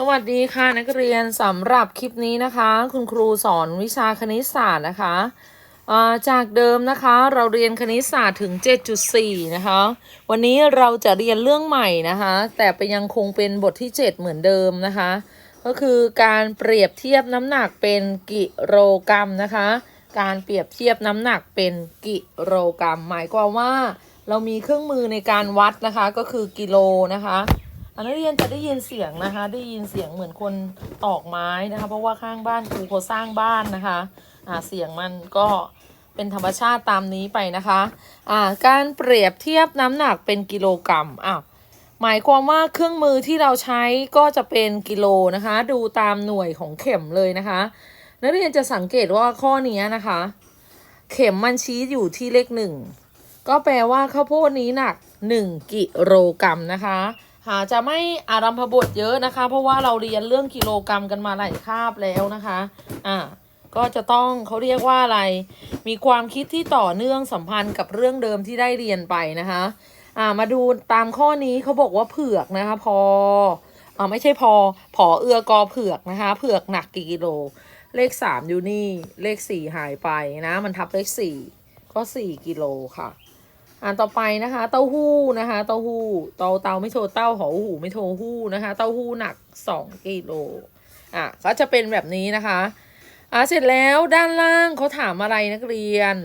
สวัสดีค่ะนักเรียนสำหรับคลิปนี้นะคะ คุณครูสอนวิชาคณิตศาสตร์นะคะาจากเดิมนะคะเราเรียนคณิตศาสตร์ถึง 7.4 นะคะ วันนี้เราจะเรียนเรื่องใหม่นะคะ แต่ไปยังคงเป็นบทที่ 7 เหมือนเดิมนะคะ ก็คือการเปรียบเทียบน้ำหนักเป็นกิโลกรัมนะคะ การเปรียบเทียบน้ำหนักเป็นกิโลกรัม หมายความว่าเรามีเครื่องมือในการวัดนะคะก็คือกิโลนะคะ นนักเรียนจะได้ยินเสียงนะคะ ได้ยินเสียงเหมือนคนตอกไม้นะคะ เพราะว่าข้างบ้านครูเขาสร้างบ้านนะคะอ่าเสียงมันก็เป็นธรรมชาติตามนี้ไปนะคะอ่าการเปรียบเทียบน้ำหนักเป็นกิโลกรัมอ้าวหมายความว่าเครื่องมือที่เราใช้ก็จะเป็นกิโลนะคะ ดูตามหน่วยของเข็มเลยนะคะ นักเรียนจะสังเกตว่าข้อนี้นะคะ เข็มมันชี้อยู่ที่เลขหนึ่งก็แปลว่าข้าวโพดนี้หนัก 1 กิโลกรัมนะคะ หาจะไม่อารัมพบทเยอะนะคะ เพราะว่าเราเรียนเรื่องกิโลกรัมกันมาหลายคาบแล้วนะคะ อ่าก็จะต้องเขาเรียกว่าอะไร มีความคิดที่ต่อเนื่องสัมพันธ์กับเรื่องเดิมที่ได้เรียนไปนะคะ อ่ามาดูตามข้อนี้เขาบอกว่าเผือกนะคะ พออ่าไม่ใช่พอผอเอือกอเผือกนะคะ เผือกหนักกี่กิโล เลขสามอยู่นี่เลขสี่หายไปนะ มันทับเลขสี่ก็สี่กิโลค่ะ อ่านต่อไปนะคะ เต้าหู้นะคะเต้าหู้เตาเตาไม่โทรเต้าหอหูไม่โทรหู้นะคะ เต้าหู้หนักสองกิโลอะก็จะเป็นแบบนี้นะคะอะเสร็จแล้วด้านล่างเขาถามอะไรนักเรียน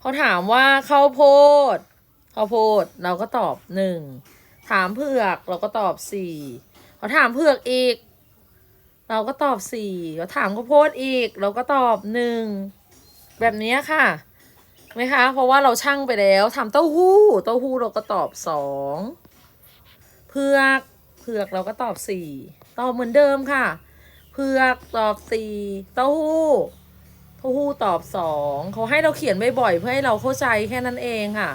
เขาถามว่าข้าวโพดข้าวโพดเราก็ตอบหนึ่งถามเผือกเราก็ตอบสี่เขาถามเผือกอีก เราก็ตอบสี่เขาถามข้าวโพดอีก เราก็ตอบหนึ่งแบบนี้ค่ะ ไหมคะ เพราะว่าเราชั่งไปแล้วทำเต้าหู้ เต้าหู้เราก็ตอบสองเผือกเผือกเราก็ตอบสี่ตอบเหมือนเดิมค่ะ เผือกตอบสี่เต้าหู้เต้าหู้ตอบสองเขาให้เราเขียนบ่อยๆเพื่อให้เราเข้าใจแค่นั้นเองค่ะ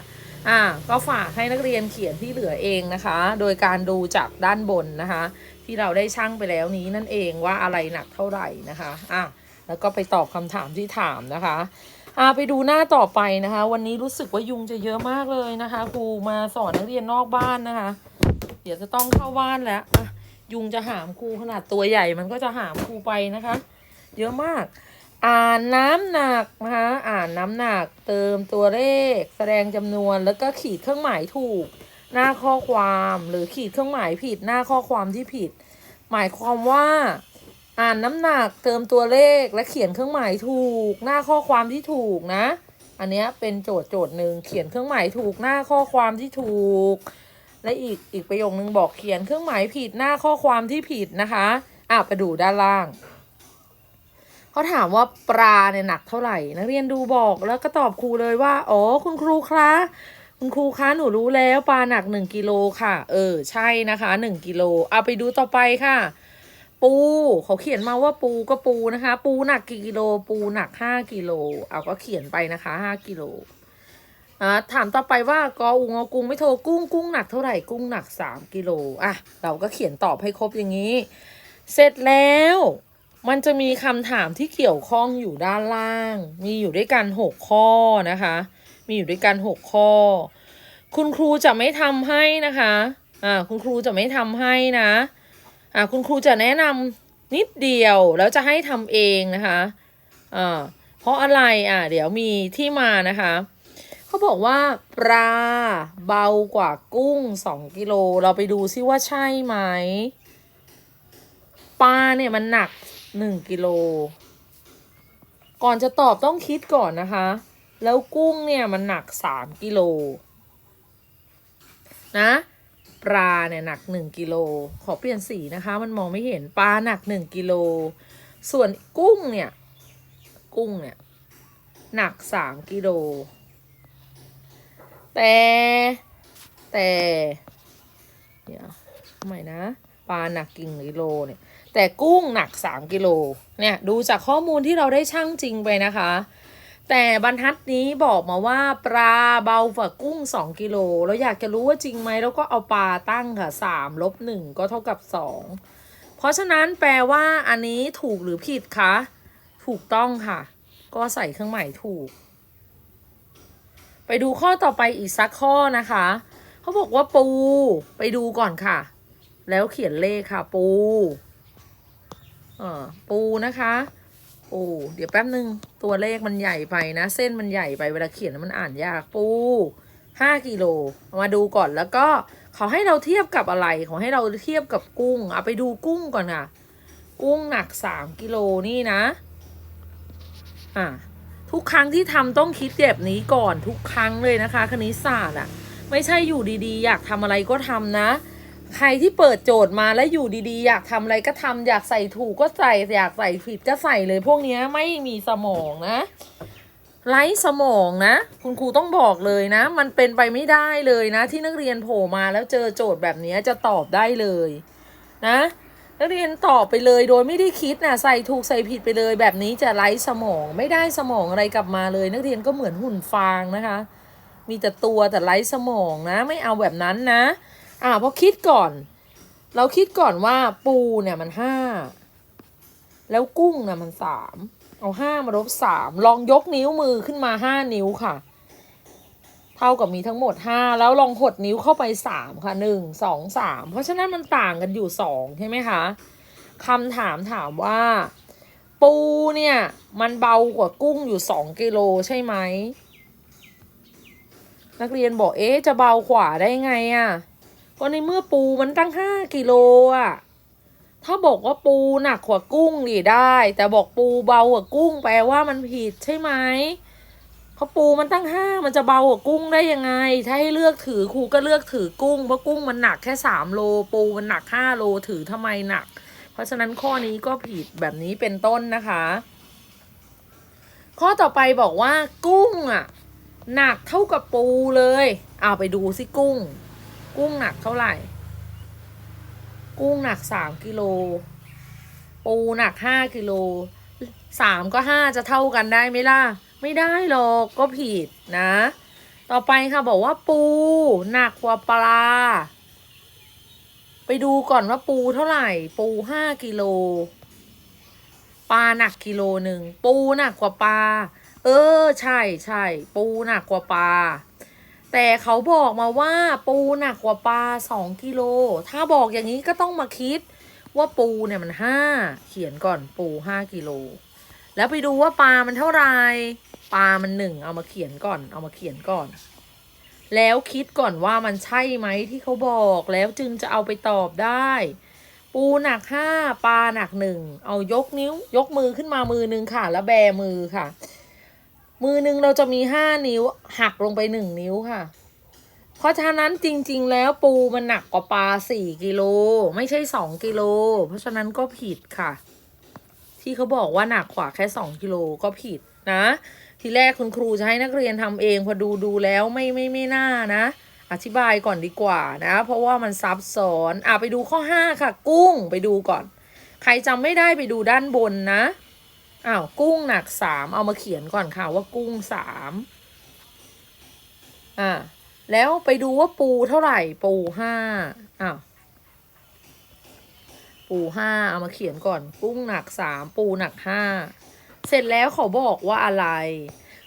อ่า ก็ฝากให้นักเรียนเขียนที่เหลือเองนะคะ โดยการดูจากด้านบนนะคะ ที่เราได้ชั่งไปแล้วนี้นั่นเองว่าอะไรหนักเท่าไหร่นะคะ อะแล้วก็ไปตอบคำถามที่ถามนะคะ อาไปดูหน้าต่อไปนะคะ วันนี้รู้สึกว่ายุงจะเยอะมากเลยนะคะ ครูมาสอนนักเรียนนอกบ้านนะคะ เดี๋ยวจะต้องเข้าบ้านแล้วอะยุงจะหามครูขนาดตัวใหญ่มันก็จะหามครูไปนะคะ เยอะมาก อ่านน้ำหนักนะคะอ่านน้ำหนักเติมตัวเลข แสดงจำนวนแล้วก็ขีดเครื่องหมายถูก หน้าข้อความหรือขีดเครื่องหมายผิด หน้าข้อความที่ผิด หมายความว่า อ่านน้ำหนักเติมตัวเลขและเขียนเครื่องหมายถูก หน้าข้อความที่ถูกนะ อันนี้เป็นโจทย์โจทย์หนึ่งเขียนเครื่องหมายถูกหน้าข้อความที่ถูก และอีกอีกประโยคนึงบอกเขียนเครื่องหมายผิดหน้าข้อความที่ผิดนะคะอะไปดูด้านล่างเขาถามว่าปลาเนี่ยหนักเท่าไหร่ นักเรียนดูบอกแล้วก็ตอบครูเลยว่าอ๋อคุณครูคะคุณครูคะหนูรู้แล้วปลาหนักหนึ่งกิโลค่ะ เออใช่นะคะหนึ่งกิโลเอาไปดูต่อไปค่ะ ปูเขาเขียนมาว่าปูก็ปูนะคะ ปูหนักกี่กิโล ปูหนักห้ากิโลเอาก็เขียนไปนะคะห้ากิโลอ่าถามต่อไปว่ากออุงอกุ้งไม่โทรกุ้งกุ้งหนักเท่าไหร่กุ้งหนักสามกิโลอะเราก็เขียนตอบให้ครบอย่างนี้ เสร็จแล้ว มันจะมีคำถามที่เกี่ยวข้องอยู่ด้านล่าง มีอยู่ด้วยกันหกข้อนะคะ มีอยู่ด้วยกันหกข้อ คุณครูจะไม่ทำให้นะคะอ่าคุณครูจะไม่ทำให้นะ อ่าคุณครูจะแนะนำนิดเดียวแล้วจะให้ทำเองนะคะอ่าเพราะอะไรอะเดี๋ยวมีที่มานะคะเขาบอกว่าปลาเบากว่ากุ้งสองกิโลเราไปดูซิว่าใช่ไหมปลาเนี่ยมันหนักหนึ่งกิโล ก่อนจะตอบต้องคิดก่อนนะคะ แล้วกุ้งเนี่ยมันหนักสามกิโลนะ ปลาเนี่ยหนักหนึ่งกิโลขอเปลี่ยนสีนะคะ มันมองไม่เห็นปลาหนักหนึ่งกิโลส่วนกุ้งเนี่ย กุ้งเนี่ยหนักสามกิโลแต่แต่เดี๋ยวทำไมนะปลาหนักกี่งกิโลเนี่ย แต่กุ้งหนักสามกิโลเนี่ย ดูจากข้อมูลที่เราได้ช่างจริงไปนะคะ แต่บรรทัดนี้บอกมาว่าปลาเบากว่ากุ้งสองกิโลเราอยากจะรู้ว่าจริงไหมแล้วก็เอาปลาตั้งค่ะสามลบหนึ่งก็เท่ากับสองเพราะฉะนั้นแปลว่าอันนี้ถูกหรือผิดคะ ถูกต้องค่ะ ก็ใส่เครื่องหมายถูก ไปดูข้อต่อไปอีกสักข้อนะคะ เขาบอกว่าปู ไปดูก่อนค่ะ แล้วเขียนเลขค่ะ ปูอ่าปูนะคะ ปูเดี๋ยวแป๊บนึง ตัวเลขมันใหญ่ไปนะ เส้นมันใหญ่ไปเวลาเขียนมันอ่านยากปูห้ากิโลเอามาดูก่อนแล้วก็เขาให้เราเทียบกับอะไรเขาให้เราเทียบกับกุ้งเอาไปดูกุ้งก่อนค่ะ กุ้งหนักสามกิโลนี่นะอะทุกครั้งที่ทำต้องคิดแบบนี้ก่อนทุกครั้งเลยนะคะ คณิตศาสตร์อะ ไม่ใช่อยู่ดีๆ อยากทำอะไรก็ทำนะ ใครที่เปิดโจทย์มาแล้วอยู่ดีๆ อยากทำอะไรก็ทำอยากใส่ถูกก็ใส่ อยากใส่ผิดก็ใส่เลย พวกเนี้ยไม่มีสมองนะ ไร้สมองนะ คุณครูต้องบอกเลยนะ มันเป็นไปไม่ได้เลยนะ ที่นักเรียนโผล่มาแล้วเจอโจทย์แบบเนี้ยจะตอบได้เลยนะนักเรียนตอบไปเลยโดยไม่ได้คิดนะใส่ถูกใส่ผิดไปเลย แบบนี้จะไร้สมองไม่ได้สมองอะไรกลับมาเลย นักเรียนก็เหมือนหุ่นฟางนะคะ มีแต่ตัวแต่ไร้สมองนะ ไม่เอาแบบนั้นนะ อ่าพอคิดก่อน เราคิดก่อนว่าปูเนี่ยมันห้าแล้วกุ้งเนี่ยมันสามเอาห้ามาลบสามลองยกนิ้วมือขึ้นมาห้านิ้วค่ะ เท่ากับมีทั้งหมดห้าแล้วลองหดนิ้วเข้าไปสามค่ะหนึ่งสองสามเพราะฉะนั้นมันต่างกันอยู่สองใช่ไหมคะคำถามถามว่า ปูเนี่ยมันเบากว่ากุ้งอยู่สองกิโลใช่ไหมนักเรียนบอกเอ๊ะจะเบากว่าได้ไงอะ่ะ ก็ในเมื่อปูมันตั้งห้ากิโลอะ ถ้าบอกว่าปูหนักกว่ากุ้งนี่ได้ แต่บอกปูเบากว่ากุ้งแปลว่ามันผิดใช่ไหมเพราะปูมันตั้งห้ามันจะเบากว่ากุ้งได้ยังไง ถ้าให้เลือกถือครูก็เลือกถือกุ้งเพราะกุ้งมันหนักแค่สามโล ปูมันหนักห้าโลถือทำไมหนัก เพราะฉะนั้นข้อนี้ก็ผิดแบบนี้เป็นต้นนะคะ ข้อต่อไปบอกว่ากุ้งอะ หนักเท่ากับปูเลย เอาไปดูสิกุ้ง กุ้งหนักเท่าไหร่ กุ้งหนักสามกิโล ปูหนักห้ากิโลสามก็ห้าจะเท่ากันได้ไหมล่ะ ไม่ได้หรอกก็ผิดนะ ต่อไปค่ะบอกว่าปูหนักกว่าปลา ไปดูก่อนว่าปูเท่าไหร่ ปูห้ากิโล ปลาหนักกิโลหนึ่ง ปูหนักกว่าปลา เออ ใช่ใช่ปูหนักกว่าปลา แต่เขาบอกมาว่าปูหนักกว่าปลาสองกิโล ถ้าบอกอย่างนี้ก็ต้องมาคิดว่าปูเนี่ยมันห้าเขียนก่อนปูห้ากิโล แล้วไปดูว่าปลามันเท่าไหร่ปลามันหนึ่งเอามาเขียนก่อน เอามาเขียนก่อน แล้วคิดก่อนว่ามันใช่ไหมที่เขาบอกแล้วจึงจะเอาไปตอบได้ ปูหนักห้าปลาหนักหนึ่งเอายกนิ้วยกมือขึ้นมามือหนึ่งค่ะ แล้วแบมือค่ะ มือหนึ่งเราจะมีห้านิ้ว หักลงไปหนึ่งนิ้วค่ะ เพราะฉะนั้นจริง ๆ แล้วปูมันหนักกว่าปลาสี่กิโล ไม่ใช่สองกิโล เพราะฉะนั้นก็ผิดค่ะ ที่เขาบอกว่าหนักกว่าแค่สองกิโลก็ผิดนะ ทีแรกคุณครูจะให้นักเรียนทำเองพอดูดูแล้วไม่ไม่ไม่น่านะ อธิบายก่อนดีกว่านะ เพราะว่ามันซับซ้อนอะไปดูข้อห้าค่ะ กุ้งไปดูก่อน ใครจำไม่ได้ไปดูด้านบนนะ อ้าวกุ้งหนักสามเอามาเขียนก่อนค่ะว่ากุ้งสามอ่าแล้วไปดูว่าปูเท่าไหร่ ปูห้าอ้าวปูห้าเอามาเขียนก่อน กุ้งหนักสามปูหนักห้าเสร็จแล้วเขาบอกว่าอะไร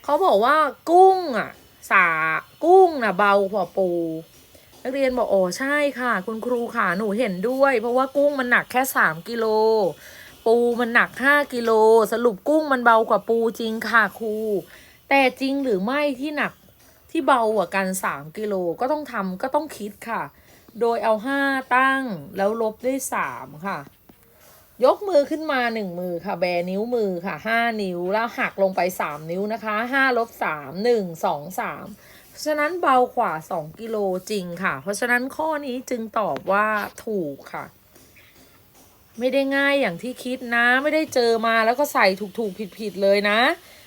เขาบอกว่ากุ้งอะสากุ้งน่ะเบากว่าปู นักเรียนบอกโอ้ใช่ค่ะ คุณครูค่ะหนูเห็นด้วย เพราะว่ากุ้งมันหนักแค่สามกิโล ปูมันหนักห้ากิโล สรุปกุ้งมันเบากว่าปูจริงค่ะครู แต่จริงหรือไม่ที่หนักที่เบากว่ากันสามกิโลก็ต้องทำก็ต้องคิดค่ะ โดยเอาห้าตั้งแล้วลบด้วยสามค่ะ ยกมือขึ้นมาหนึ่งมือค่ะ แบนิ้วมือค่ะห้านิ้วแล้วหักลงไปสามนิ้วนะคะห้าลบสามหนึ่งสองสามเพราะฉะนั้นเบากว่าสองกิโลจริงค่ะ เพราะฉะนั้นข้อนี้จึงตอบว่าถูกค่ะ ไม่ได้ง่ายอย่างที่คิดนะ ไม่ได้เจอมาแล้วก็ใส่ถูกถูกผิดผิดๆเลยนะ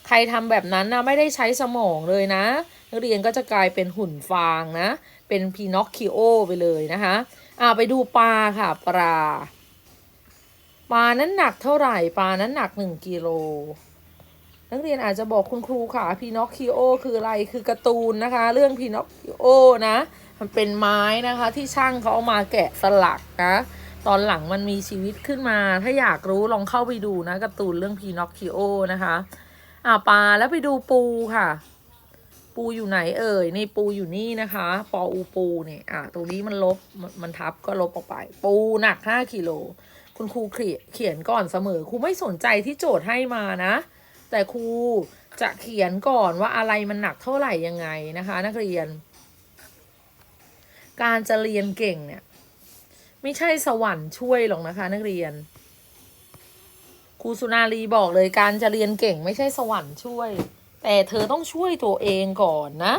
ใครทำแบบนั้นนะไม่ได้ใช้สมองเลยนะ นักเรียนก็จะกลายเป็นหุ่นฟางนะ เป็นพีนอคคิโอไปเลยนะคะอ่าไปดูปลาค่ะปลาปลานั้นหนักเท่าไหร่ปลานั้นหนักหนึ่งกิโลนักเรียนอาจจะบอกคุณครูค่ะพีนอคคิโอคืออะไรคือการ์ตูนนะคะ เรื่องพีนอคคิโอนะ มันเป็นไม้นะคะที่ช่างเขาเอามาแกะสลักนะ ตอนหลังมันมีชีวิตขึ้นมา ถ้าอยากรู้ลองเข้าไปดูนะการ์ตูนเรื่องพีนอคคิโอนะคะอ่าปลาแล้วไปดูปูค่ะ ปูอยู่ไหนเอ่ยในปูอยู่นี่นะคะ ปออูปูเนี่ยอ่าตรงนี้มันลบมันมันทับก็ลบออกไป ปูหนักห้ากิโลคุณครูเขียนก่อนเสมอครูไม่สนใจที่โจทย์ให้มานะ แต่ครูจะเขียนก่อนว่าอะไรมันหนักเท่าไหร่ยังไงนะคะ นักเรียน การจะเรียนเก่งเนี่ย ไม่ใช่สวรรค์ช่วยหรอกนะคะ นักเรียนครูสุนารีบอกเลยการจะเรียนเก่งไม่ใช่สวรรค์ช่วย แต่เธอต้องช่วยตัวเองก่อนนะ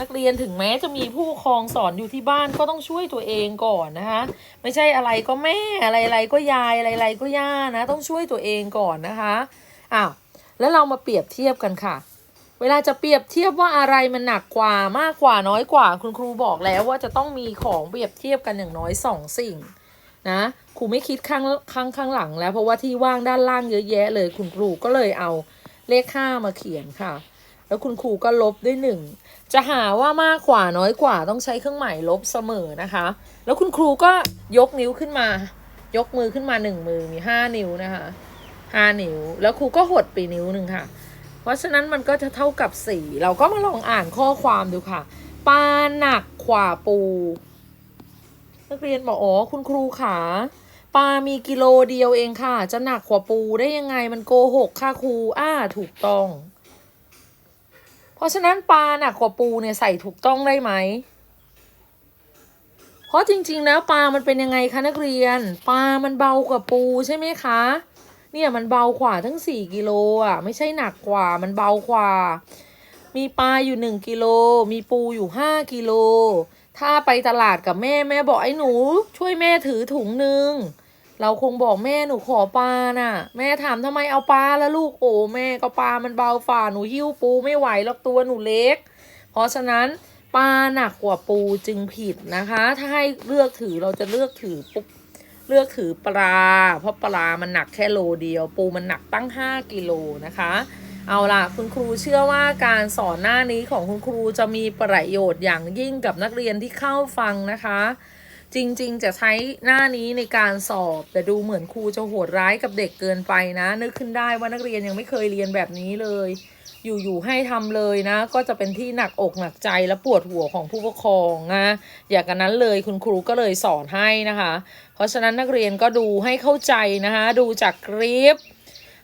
นักเรียนถึงแม้จะมีผู้ปกครองสอนอยู่ที่บ้านก็ต้องช่วยตัวเองก่อนนะคะ ไม่ใช่อะไรก็แม่อะไรอะไรก็ยายอะไรอะไรก็ย่านะ ต้องช่วยตัวเองก่อนนะคะอ้าวแล้วเรามาเปรียบเทียบกันค่ะ วลาจะเปรียบเทียบว่าอะไรมันหนักกว่ามากกว่าน้อยกว่า คุณครูบอกแล้วว่าจะต้องมีของเปรียบเทียบกันอย่างน้อยสองสิ่งนะครูไม่คิดข้างข้างข้างหลังแล้ว เพราะว่าที่ว่างด้านล่างเยอะแยะเลย คุณครูก็เลยเอาเลขห้ามาเขียนค่ะ แล้วคุณครูก็ลบด้วยหนึ่งจะหาว่ามากกว่าน้อยกว่าต้องใช้เครื่องหมายลบเสมอนะคะ แล้วคุณครูก็ยกนิ้วขึ้นมา ยกมือขึ้นมาหนึ่งมือมีห้านิ้วนะคะห้านิ้ว แล้วครูก็หดไปนิ้วหนึ่งค่ะ เพราะฉะนั้นมันก็จะเท่ากับสี่เราก็มาลองอ่านข้อความดูค่ะ ปลาหนักกว่าปู นักเรียนบอกอ๋อคุณครูขาปลามีกิโลเดียวเองค่ะ จะหนักกว่าปูได้ยังไงมันโกหกค่ะครูอ้าถูกต้อง เพราะฉะนั้นปลาหนักกว่าปูเนี่ยใส่ถูกต้องได้ไหมเพราะจริงๆแล้วปลามันเป็นยังไงคะนักเรียน ปลามันเบากว่าปูใช่ไหมคะ เนี่ยมันเบากว่าทั้งสี่กิโลอะ ไม่ใช่หนักกว่ามันเบากว่า มีปลาอยู่หนึ่งกิโล มีปูอยู่ห้ากิโล ถ้าไปตลาดกับแม่แม่บอกไอ้หนู ช่วยแม่ถือถุงหนึ่งเราคงบอกแม่หนูขอปลาน่ะ แม่ถามทำไมเอาปลาแล้วลูกโอ้แม่ก็ปลามันเบาฝ่าหนูหิ้วปูไม่ไหวหรอกตัวหนูเล็ก เพราะฉะนั้นปลาหนักกว่าปูจึงผิดนะคะ ถ้าให้เลือกถือเราจะเลือกถือปุ๊บ เลือกถือปลา เพราะปลามันหนักแค่โลเดียว ปูมันหนักตั้ง 5 กิโลนะคะ เอาล่ะ คุณครูเชื่อว่าการสอนหน้านี้ของคุณครูจะมีประโยชน์อย่างยิ่งกับนักเรียนที่เข้าฟังนะคะ จริงๆ จะใช้หน้านี้ในการสอบ แต่ดูเหมือนครูจะโหดร้ายกับเด็กเกินไปนะ นึกขึ้นได้ว่านักเรียนยังไม่เคยเรียนแบบนี้เลย อยู่ๆให้ทำเลยนะ ก็จะเป็นที่หนักอกหนักใจและปวดหัวของผู้ปกครองนะอย่างนั้นเลยคุณครูก็เลยสอนให้นะคะ เพราะฉะนั้นนักเรียนก็ดูให้เข้าใจนะคะ ดูจากคลิป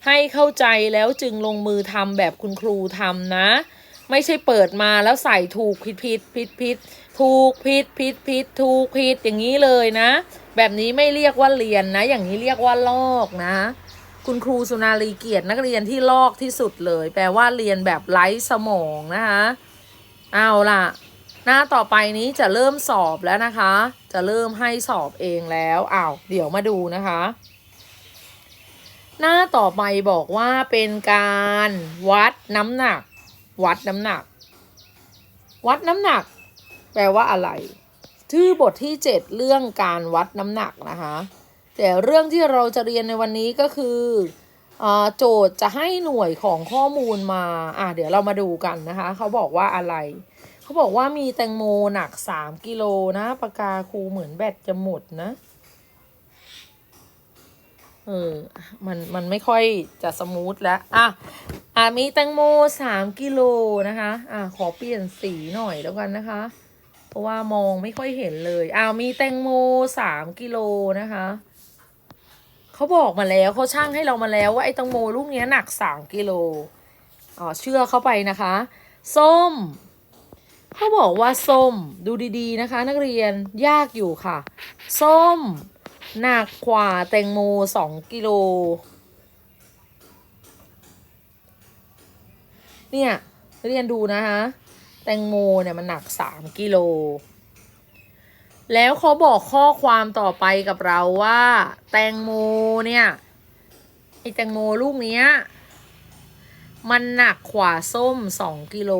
ให้เข้าใจแล้วจึงลงมือทำแบบคุณครูทำนะ ไม่ใช่เปิดมาแล้วใส่ถูกผิดผิดผิดผิด ถูกผิดผิดผิดถูกผิดอย่างนี้เลยนะ แบบนี้ไม่เรียกว่าเรียนนะ อย่างนี้เรียกว่าลอกนะ คุณครูสุนารีเกียรตินักเรียนที่ลอกที่สุดเลย แปลว่าเรียนแบบไร้สมองนะคะเอาล่ะ หน้าต่อไปนี้จะเริ่มสอบแล้วนะคะ จะเริ่มให้สอบเองแล้วอ้าวเดี๋ยวมาดูนะคะ หน้าต่อไปบอกว่าเป็นการวัดน้ำหนัก วัดน้ำหนัก วัดน้ำหนัก แปลว่าอะไร ชื่อบทที่ 7 เรื่องการวัดน้ำหนักนะคะ แต่เรื่องที่เราจะเรียนในวันนี้ก็คือออโจทย์จะให้หน่วยของข้อมูลมาอะเดี๋ยวเรามาดูกันนะคะ เขาบอกว่าอะไร เขาบอกว่ามีแตงโมหนัก 3 กิโลนะปากกาครูเหมือนแบตจะหมดนะเออ มัน มันไม่ค่อยจะสมูทแล้ว อะ อะ มีแตงโมสามกิโลนะคะ อะ ขอเปลี่ยนสีหน่อยแล้วกันนะคะ เพราะว่ามองไม่ค่อยเห็นเลยอ่ามีแตงโมสามกิโลนะคะเขาบอกมาแล้วเขาช่างให้เรามาแล้วว่าไอ้แตงโมลูกเนี้ยหนักสามกิโลอ๋อเชื่อเข้าไปนะคะ ส้มเขาบอกว่าส้มดูดีๆนะคะ นักเรียนยากอยู่ค่ะ ส้มหนักกว่าแตงโมสองกิโลเนี่ยเรียนดูนะคะ แตงโมเนี่ยมันหนักสามกิโล แล้วเขาบอกข้อความต่อไปกับเราว่า แตงโมเนี่ยไอแตงโมลูกเนี้ย มันหนักกว่าส้มสองกิโล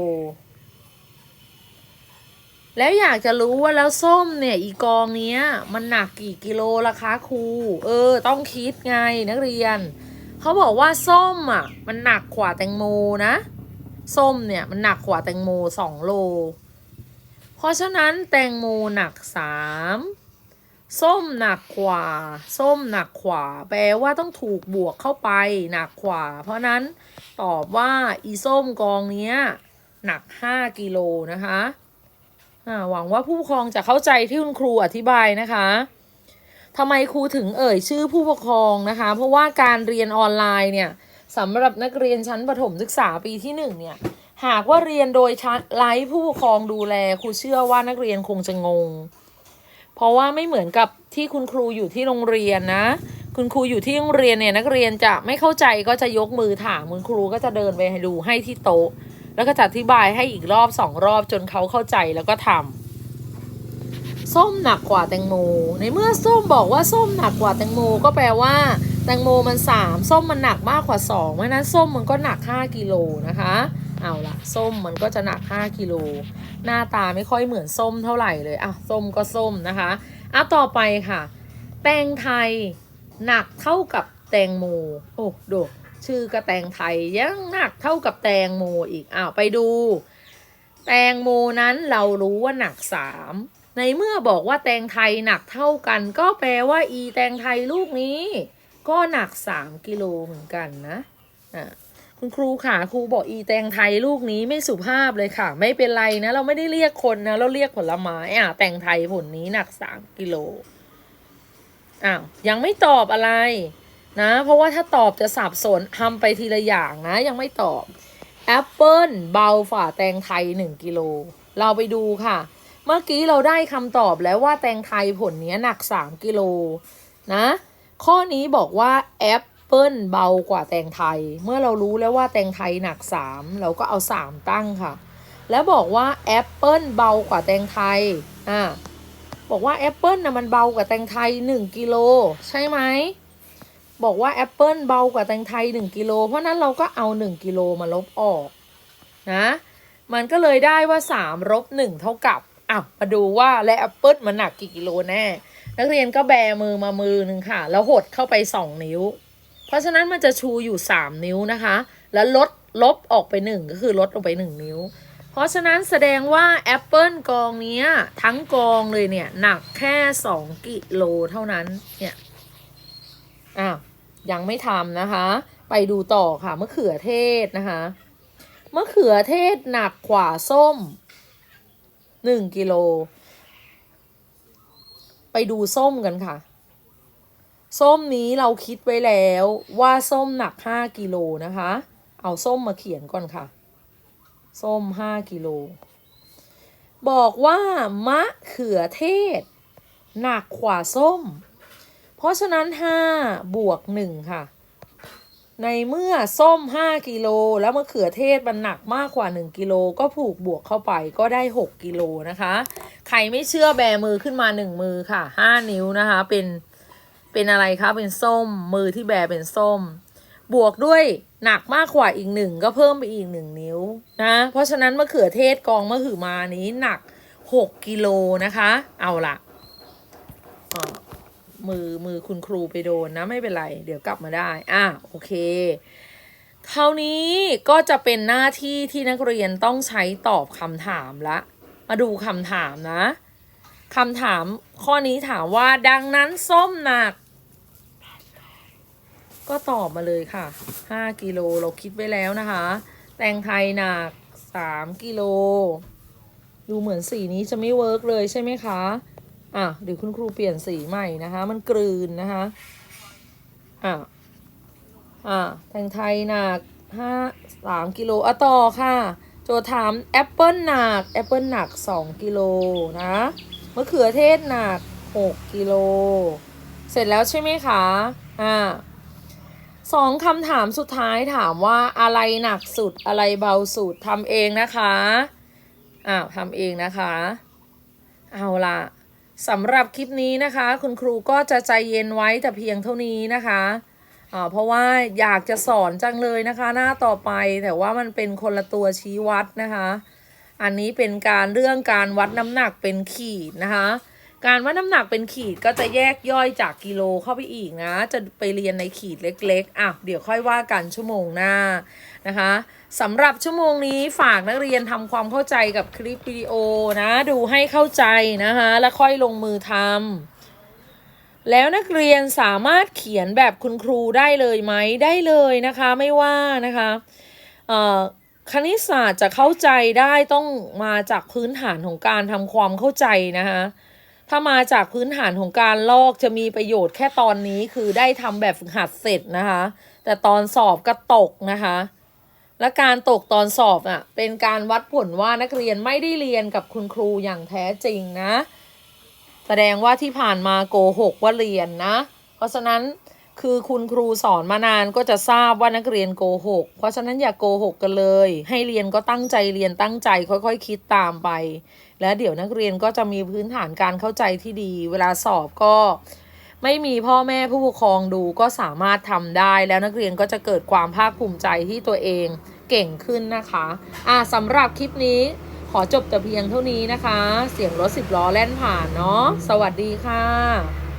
แล้วอยากจะรู้ว่าแล้วส้มเนี่ย อีกองเนี้ย มันหนักกี่กิโลล่ะคะครูเออ ต้องคิดไงนักเรียน เขาบอกว่าส้มอะ มันหนักกว่าแตงโมนะ ส้มเนี่ยมันหนักกว่าแตงโมสองโล เพราะฉะนั้นแตงโมหนักสามส้มหนักกว่า ส้มหนักกว่าแปลว่าต้องถูกบวกเข้าไปหนักกว่า เพราะนั้นตอบว่าอีส้มกองเนี้ยหนักห้ากิโลนะคะหวังว่าผู้ปกครองจะเข้าใจที่คุณครูอธิบายนะคะทำไมครูถึงเอ่ยชื่อผู้ปกครองนะคะ เพราะว่าการเรียนออนไลน์เนี่ย สำหรับนักเรียนชั้นประถมศึกษาปีที่หนึ่งเนี่ย หากว่าเรียนโดยชั้นไลฟ์ผู้ปกครองดูแลครูเชื่อว่านักเรียนคงจะงง เพราะว่าไม่เหมือนกับที่คุณครูอยู่ที่โรงเรียนนะ คุณครูอยู่ที่โรงเรียนเนี่ยนักเรียนจะไม่เข้าใจก็จะยกมือถามคุณครูก็จะเดินไปดูให้ที่โต๊ะ แล้วก็จะอธิบายให้อีกรอบสองรอบจนเขาเข้าใจแล้วก็ทำส้มหนักกว่าแตงโม ในเมื่อส้มบอกว่าส้มหนักกว่าแตงโมก็แปลว่า ตงโมมันสามส้มมันหนักมากกว่าสองเพราะนั้นส้มมันก็หนักห้ากิโลนะคะ เอาละส้มมันก็จะหนักห้ากิโลหน้าตาไม่ค่อยเหมือนส้มเท่าไหร่เลยอะส้มก็ส้มนะคะอะต่อไปค่ะ แตงไทยหนักเท่ากับแตงโมโอ้ดูชื่อกระแตงไทยยังหนักเท่ากับแตงโมอีกอ้าวไปดู แตงโมนั้นเรารู้ว่าหนักสามในเมื่อบอกว่าแตงไทยหนักเท่ากัน ก็แปลว่าอีแตงไทยลูกนี้ ก็หนักสามกิโลเหมือนกันนะอะคุณครูค่ะครูบอกอีแตงไทยลูกนี้ไม่สุภาพเลยค่ะ ไม่เป็นไรนะ เราไม่ได้เรียกคนนะ เราเรียกผลไม้อะแตงไทยผลนี้หนักสามกิโลอ้าวยังไม่ตอบอะไรนะ เพราะว่าถ้าตอบจะสับสนทำไปทีละอย่างนะ ยังไม่ตอบแอปเปิลเบาฝ่าแตงไทยหนึ่งกิโลเราไปดูค่ะ เมื่อกี้เราได้คำตอบแล้วว่าแตงไทยผลนี้หนักสามกิโลนะ ข้อนี้บอกว่าแอปเปิลเบากว่าแตงไทย เมื่อเรารู้แล้วว่าแตงไทยหนักสามเราก็เอาสามตั้งค่ะ แล้วบอกว่าแอปเปิลเบากว่าแตงไทยอ่าบอกว่าแอปเปิลนะมันเบากว่าแตงไทยหนึ่งกิโลใช่ไหมบอกว่าแอปเปิลเบากว่าแตงไทย 1กิโลเพราะนั้นเราก็เอา 1กิโลมาลบออกนะมันก็เลยได้ว่า3ลบ1เท่ากับอะมาดูว่าและแอปเปิลมันหนักกี่กิโลแน่ นักเรียนก็แบมือมามือหนึ่งค่ะ แล้วหดเข้าไป2นิ้ว เพราะฉะนั้นมันจะชูอยู่3นิ้วนะคะ แล้วลดลบออกไป1ก็คือลดลงไป1นิ้ว เพราะฉะนั้นแสดงว่าแอปเปิลกองนี้ทั้งกองเลยเนี่ย หนักแค่2กิโลเท่านั้นเนี่ยอ้าวยังไม่ทำนะคะ ไปดูต่อค่ะมะเขือเทศนะคะมะเขือเทศหนักกว่าส้มหนึ่งกิโล ไปดูส้มกันค่ะ ส้มนี้เราคิดไว้แล้วว่าส้มหนักห้ากิโลนะคะ เอาส้มมาเขียนก่อนค่ะ ส้มห้ากิโล บอกว่ามะเขือเทศ หนักกว่าส้ม เพราะฉะนั้น5บวก1ค่ะ ในเมื่อส้ม 5 กิโล แล้วมะเขือเทศมันหนักมากกว่า 1 กิโล ก็ผูกบวกเข้าไปก็ได้ 6 กิโลนะคะ ใครไม่เชื่อแบมือขึ้นมา 1 มือค่ะ 5 นิ้วนะคะ เป็น เป็นอะไรคะ เป็นส้ม มือที่แบเป็นส้ม บวกด้วยหนักมากกว่าอีกหนึ่งก็เพิ่มไปอีกหนึ่งนิ้วนะ เพราะฉะนั้นมะเขือเทศกองมะขือมานี้หนัก 6 กิโลนะคะ เอาละอ่า มือมือคุณครูไปโดนนะไม่เป็นไร เดี๋ยวกลับมาได้ อะโอเค คราวนี้ก็จะเป็นหน้าที่ที่นักเรียนต้องใช้ตอบคำถามละ มาดูคำถามนะคำถามข้อนี้ถามว่าดังนั้นส้มหนัก ก็ตอบมาเลยค่ะ 5 กิโลเราคิดไว้แล้วนะคะ แตงไทยหนัก 3 กิโล ดูเหมือนสีนี้จะไม่เวิร์กเลยใช่ไหมคะ อะเดี๋ยวคุณครูเปลี่ยนสีใหม่นะคะ มันกลืนนะคะอะอะแตงไทยหนักห้าสามกิโลอะต่อค่ะ โจถามแอปเปิลหนักแอปเปิลหนักสองกิโลนะมะเขือเทศหนักหกกิโล เสร็จแล้วใช่ไหมคะอ่าสองคำถามสุดท้ายถามว่าอะไรหนักสุดอะไรเบาสุดทำเองนะคะอ้าวทำเองนะคะ เอาละ สำหรับคลิปนี้นะคะ คุณครูก็จะใจเย็นไว้แต่เพียงเท่านี้นะคะเพราะว่าอยากจะสอนจังเลยนะคะ หน้าต่อไปแต่ว่ามันเป็นคนละตัวชี้วัดนะคะ อันนี้เป็นการเรื่องการวัดน้ำหนักเป็นขีดนะคะ การวัดน้ำหนักเป็นขีดก็จะแยกย่อยจากกิโลเข้าไปอีกนะ จะไปเรียนในขีดเล็ก ๆอะเดี๋ยวค่อยว่ากันชั่วโมงหน้านะคะสำหรับชั่วโมงนี้ฝากนักเรียนทำความเข้าใจกับคลิปวิดีโอนะ ดูให้เข้าใจนะคะ แล้วค่อยลงมือทำแล้วนักเรียนสามารถเขียนแบบคุณครูได้เลยไหมได้เลยนะคะไม่ว่านะคะเอ่อคณิตศาสตร์จะเข้าใจได้ต้องมาจากพื้นฐานของการทำความเข้าใจนะคะ ถ้ามาจากพื้นฐานของการลอกจะมีประโยชน์แค่ตอนนี้คือได้ทำแบบฝึกหัดเสร็จนะคะ แต่ตอนสอบก็ตกนะคะ และการตกตอนสอบอะเป็นการวัดผลว่านักเรียนไม่ได้เรียนกับคุณครูอย่างแท้จริงนะ แสดงว่าที่ผ่านมาโกหกว่าเรียนนะ เพราะฉะนั้นคือคุณครูสอนมานานก็จะทราบว่านักเรียนโกหก เพราะฉะนั้นอย่ากโกหกกันเลย ให้เรียนก็ตั้งใจเรียนตั้งใจค่อยๆคคิดตามไป และเดี๋ยวนักเรียนก็จะมีพื้นฐานการเข้าใจที่ดี เวลาสอบก็ไม่มีพ่อแม่ผู้ปกครองดูก็สามารถทำได้ แล้วนักเรียนก็จะเกิดความภาคภูมิใจที่ตัวเองเก่งขึ้นนะคะอะสำหรับคลิปนี้ขอจบแต่เพียงเท่านี้นะคะ เสียงรถสิบล้อแล่นผ่านเนาะ สวัสดีค่ะ